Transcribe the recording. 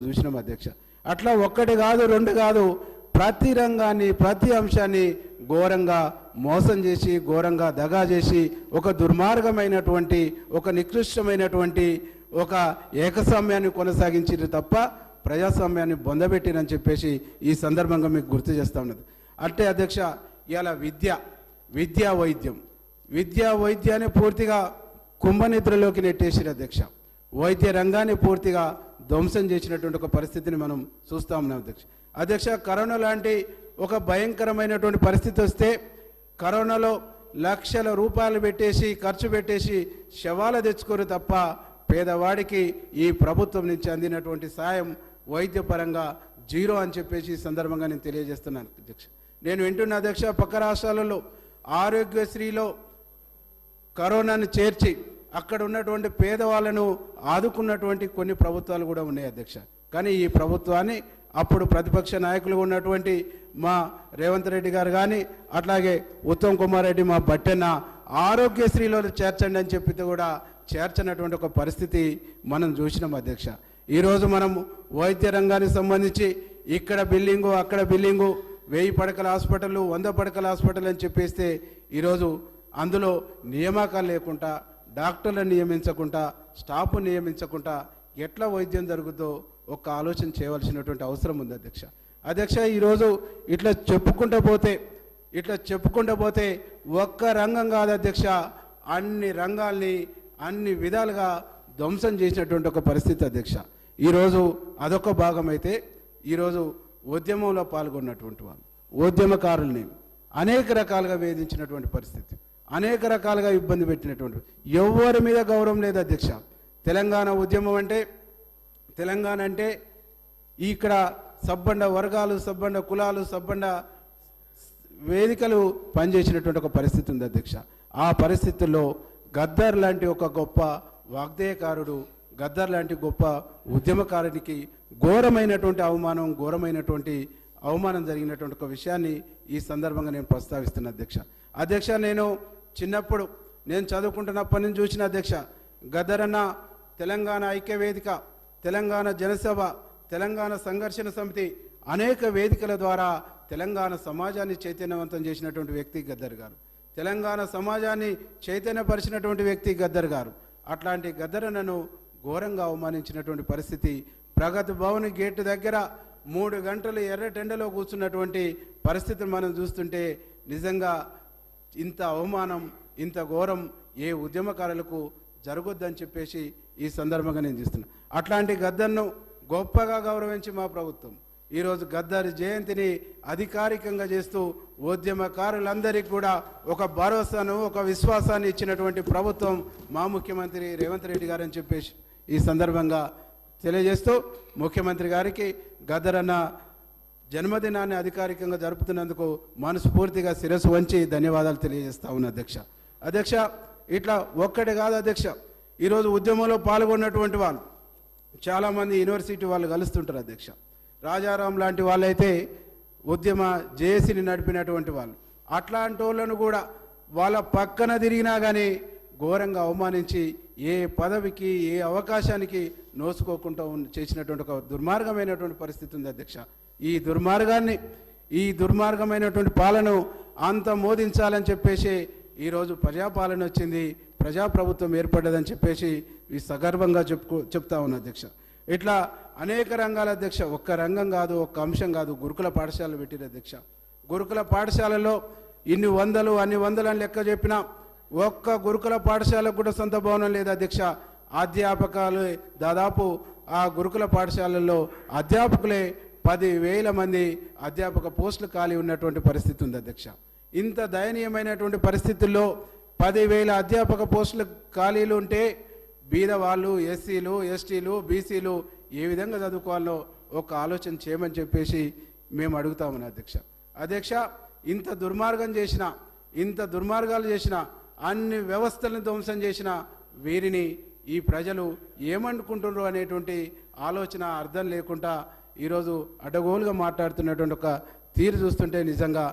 చూసినాం అధ్యక్ష. అట్లా ఒక్కటి కాదు రెండు కాదు ప్రతి రంగాన్ని ప్రతి అంశాన్ని ఘోరంగా మోసం చేసి ఘోరంగా దగా చేసి ఒక దుర్మార్గమైనటువంటి ఒక నికృష్టమైనటువంటి ఒక ఏకస్వామ్యాన్ని కొనసాగించారు తప్ప ప్రజాస్వామ్యాన్ని బొందబెట్టినని చెప్పేసి ఈ సందర్భంగా మీకు గుర్తు చేస్తా ఉన్నది. అంటే అధ్యక్ష ఇలా విద్య విద్యా వైద్యం విద్యా వైద్యాన్ని పూర్తిగా కుంభనిద్రలోకి నెట్టేసిరు అధ్యక్ష. వైద్య రంగాన్ని పూర్తిగా ధ్వంసం చేసినటువంటి ఒక పరిస్థితిని మనం చూస్తా ఉన్నాం అధ్యక్ష. అధ్యక్ష కరోనా లాంటి ఒక భయంకరమైనటువంటి పరిస్థితి వస్తే కరోనాలో లక్షల రూపాయలు పెట్టేసి ఖర్చు పెట్టేసి శవాలు తెచ్చుకోరు తప్ప పేదవాడికి ఈ ప్రభుత్వం నుంచి అందినటువంటి సాయం వైద్యపరంగా జీరో అని చెప్పేసి ఈ సందర్భంగా నేను తెలియజేస్తున్నాను అధ్యక్ష. నేను వింటున్న అధ్యక్ష పక్క రాష్ట్రాలలో ఆరోగ్యశ్రీలో కరోనాను చేర్చి అక్కడ ఉన్నటువంటి పేదవాళ్ళను ఆదుకున్నటువంటి కొన్ని ప్రభుత్వాలు కూడా ఉన్నాయి అధ్యక్ష. కానీ ఈ ప్రభుత్వాన్ని అప్పుడు ప్రతిపక్ష నాయకులు ఉన్నటువంటి మా రేవంత్ రెడ్డి గారు కానీ అట్లాగే ఉత్తమ్ కుమార్ రెడ్డి మా బట్టెన్న ఆరోగ్యశ్రీలో చేర్చండి అని చెప్పితే కూడా చేర్చనటువంటి ఒక పరిస్థితి మనం చూసినాం అధ్యక్ష. ఈరోజు మనం వైద్య రంగానికి సంబంధించి ఇక్కడ బిల్డింగు అక్కడ బిల్డింగు వెయ్యి పడకల హాస్పిటల్ వంద పడకల హాస్పిటల్ అని చెప్పేస్తే ఈరోజు అందులో నియామకాలు లేకుండా డాక్టర్లను నియమించకుండా స్టాఫ్ నియమించకుండా ఎట్లా వైద్యం జరుగుతుందో ఒక ఆలోచన చేయవలసినటువంటి అవసరం ఉంది అధ్యక్ష. అధ్యక్ష ఈరోజు ఇట్లా చెప్పుకుంటూ పోతే ఇట్లా చెప్పుకుంటూ పోతే ఒక్క రంగం కాదు అధ్యక్ష అన్ని రంగాల్ని అన్ని విధాలుగా ధ్వంసం చేసినటువంటి ఒక పరిస్థితి అధ్యక్ష. ఈరోజు అదొక భాగం అయితే ఈరోజు ఉద్యమంలో పాల్గొన్నటువంటి వాళ్ళు ఉద్యమకారుల్ని అనేక రకాలుగా వేధించినటువంటి పరిస్థితి. అనేక రకాలుగా ఇబ్బంది పెట్టినటువంటి ఎవరి మీద గౌరవం లేదు అధ్యక్ష. తెలంగాణ ఉద్యమం అంటే తెలంగాణ అంటే ఇక్కడ సబ్బండ వర్గాలు సబ్బండ కులాలు సబ్బండ వేదికలు పనిచేసినటువంటి ఒక పరిస్థితి ఉంది అధ్యక్ష. ఆ పరిస్థితుల్లో గద్దర్ లాంటి ఒక గొప్ప వాగ్దేయకారుడు గద్దర్ లాంటి గొప్ప ఉద్యమకారునికి ఘోరమైనటువంటి అవమానం ఘోరమైనటువంటి అవమానం జరిగినటువంటి ఒక విషయాన్ని ఈ సందర్భంగా నేను ప్రస్తావిస్తున్నా అధ్యక్ష. అధ్యక్ష నేను చిన్నప్పుడు నేను చదువుకుంటున్నప్పటి నుంచి చూసిన అధ్యక్ష గదరన్న తెలంగాణ ఐక్య వేదిక తెలంగాణ జనసభ తెలంగాణ సంఘర్షణ సమితి అనేక వేదికల ద్వారా తెలంగాణ సమాజాన్ని చైతన్యవంతం చేసినటువంటి వ్యక్తి గద్దర్ గారు. తెలంగాణ సమాజాన్ని చైతన్యపరిచినటువంటి వ్యక్తి గద్దర్ గారు. అట్లాంటి గద్దరన్నను ఘోరంగా అవమానించినటువంటి పరిస్థితి ప్రగతి భవన్ గేటు దగ్గర మూడు గంటలు ఎర్రటెండలో కూర్చున్నటువంటి పరిస్థితిని మనం చూస్తుంటే నిజంగా ఇంత అవమానం ఇంత ఘోరం ఏ ఉద్యమకారులకు జరగొద్దని చెప్పేసి ఈ సందర్భంగా నేను చేస్తున్నాను అట్లాంటి గద్దర్ను గొప్పగా గౌరవించి మా ప్రభుత్వం. ఈరోజు గద్దర్ జయంతిని అధికారికంగా చేస్తూ ఉద్యమకారులందరికీ కూడా ఒక భరోసాను ఒక విశ్వాసాన్ని ఇచ్చినటువంటి ప్రభుత్వం మా ముఖ్యమంత్రి రేవంత్ రెడ్డి గారని చెప్పేసి ఈ సందర్భంగా తెలియజేస్తూ ముఖ్యమంత్రి గారికి గద్దరన్న జన్మదినాన్ని అధికారికంగా జరుపుతున్నందుకు మనస్ఫూర్తిగా శిరస్సు వంచి ధన్యవాదాలు తెలియజేస్తా ఉన్నా అధ్యక్ష. అధ్యక్ష ఇట్లా ఒక్కటి కాదు అధ్యక్ష ఈరోజు ఉద్యమంలో పాల్గొన్నటువంటి వాళ్ళు చాలామంది యూనివర్సిటీ వాళ్ళు కలుస్తుంటారు అధ్యక్ష. రాజారాం లాంటి వాళ్ళైతే ఉద్యమ జేఏసీని నడిపినటువంటి వాళ్ళు. అట్లాంటి వాళ్ళను కూడా వాళ్ళ పక్కన తిరిగినా కానీ ఘోరంగా అవమానించి ఏ పదవికి ఏ అవకాశానికి నోసుకోకుండా చేసినటువంటి ఒక దుర్మార్గమైనటువంటి పరిస్థితి ఉంది అధ్యక్ష. ఈ దుర్మార్గాన్ని ఈ దుర్మార్గమైనటువంటి పాలన అంత మోదించాలని చెప్పేసి ఈరోజు ప్రజాపాలన వచ్చింది ప్రజాప్రభుత్వం ఏర్పడ్డదని చెప్పేసి ఈ సగర్వంగా చెప్పుకో చెప్తా ఉన్నా అధ్యక్ష. ఇట్లా అనేక రంగాల అధ్యక్ష ఒక్క రంగం కాదు ఒక్క అంశం కాదు గురుకుల పాఠశాలలు పెట్టిన అధ్యక్ష. గురుకుల పాఠశాలలో ఇన్ని వందలు అన్ని వందలు అని లెక్క చెప్పినా ఒక్క గురుకుల పాఠశాలకు కూడా సొంత భవనం లేదు అధ్యక్ష. అధ్యాపకాలు దాదాపు ఆ గురుకుల పాఠశాలల్లో అధ్యాపకులే పది వేల మంది అధ్యాపక పోస్టులు ఖాళీ ఉన్నటువంటి పరిస్థితి ఉంది అధ్యక్ష. ఇంత దయనీయమైనటువంటి పరిస్థితుల్లో పదివేల అధ్యాపక పోస్టులు ఖాళీలు ఉంటే బీద వాళ్ళు ఎస్సీలు ఎస్టీలు బీసీలు ఏ విధంగా చదువుకోవాలో ఒక ఆలోచన చేయమని చెప్పేసి మేము అడుగుతామని అధ్యక్ష. అధ్యక్ష ఇంత దుర్మార్గం చేసిన ఇంత దుర్మార్గాలు చేసిన అన్ని వ్యవస్థలను ధ్వంసం చేసిన వీరిని ఈ ప్రజలు ఏమనుకుంటున్నారు అనేటువంటి ఆలోచన అర్థం లేకుండా ఈరోజు అడ్డగోలుగా మాట్లాడుతున్నటువంటి ఒక తీరు చూస్తుంటే నిజంగా